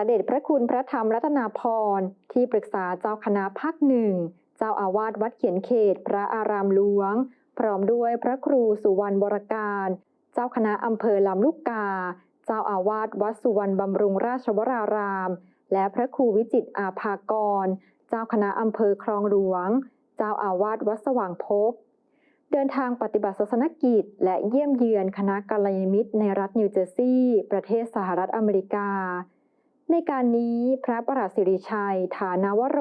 ระเดชพระคุณพระธรรมรัตนาพร ที่ปรึกษาเจ้าคณะภาคหนึ่ง เจ้าอาวาสวัดเขียนเขต พระอารามหลวง พร้อมด้วยพระครูสุวรรณบรการ เจ้าคณะอำเภอลำลูกกา เจ้าอาวาสวัดสุวรรณบำรุงราชวราราม และพระครูวิจิตอาภากร เจ้าคณะอำเภอคลองหลวง เจ้าอาวาสวัดสว่างภพเดินทางปฏิบัติศาสนกิจ และเยี่ยมเยือนคณะกัลยาณมิตรในรัฐนิวเจอร์ซีย์ ประเทศสหรัฐอเมริกา ในการนี้พระประหลัดสิริชัย ฐานาวโร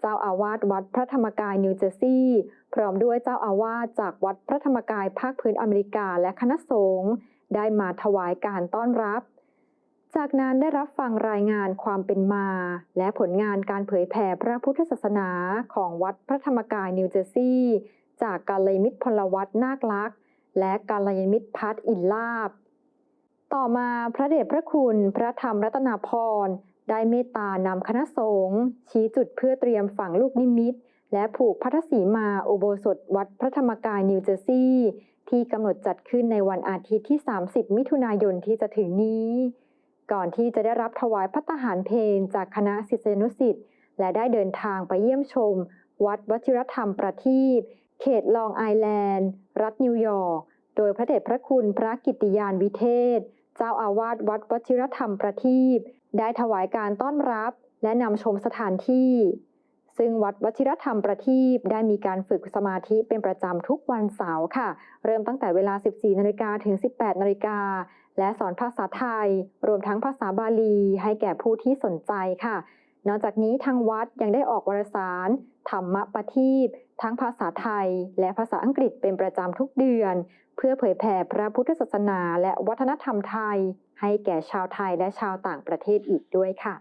เจ้าอาวาสวัดพระธรรมกายนิวเจอร์ซีย์พร้อมด้วยเจ้าอาวาสจากวัดพระธรรมกายภาคพื้นอเมริกาและคณะสงฆ์ได้มาถวายการต้อนรับ จากนั้นได้รับฟังรายงานความเป็นมา และผลงานการเผยแผ่พระพุทธศาสนาของวัดพระธรรมกายนิวเจอร์ซีย์จากกาลยมิตรพลวัตนาคลักษ์และกาลยมิตรพัฒอินลาบ ต่อมาพระเดชพระคุณพระธรรมรัตนาพรได้เมตตานำคณะสงฆ์ชี้จุดเพื่อเตรียมฝังลูกนิมิต และผูกพัทธสีมาอุโบสถวัดพระธรรมกายนิวเจอร์ซีย์ที่กำหนดจัดขึ้นในวันอาทิตย์ที่ 30 มิถุนายนที่จะถึงนี้ ก่อนที่จะได้รับถวายพัตหารเพลจากคณะศิษยนุศิษย์และได้เดินทางไปเยี่ยมชม วัดวชิรธรรมประทีปเขตลองไอแลนด์ รัฐนิวยอร์ก โดยพระเดชพระคุณพระกิติยานวิเทศ จ้าอาวาสวัดวชิรธรรมประทีปได้ถวายการต้อนรับและนำชมสถานที่ ซึ่งวัดวชิรธรรมประทีปได้มีการฝึกสมาธิเป็นประจำทุกวันเสาร์ค่ะ เริ่มตั้งแต่เวลา 14นาฬิกาถึง 18นาฬิกาและสอนภาษาไทย รวมทั้งภาษาบาลีให้แก่ผู้ที่สนใจค่ะ นอกจากนี้ทางวัดยังได้ออกวารสารธรรมประทีปทั้งภาษาไทยและภาษาอังกฤษเป็นประจำทุกเดือน เพื่อเผยแผ่พระพุทธศาสนาและวัฒนธรรมไทย ให้แก่ชาวไทยและชาวต่างประเทศอีกด้วยค่ะ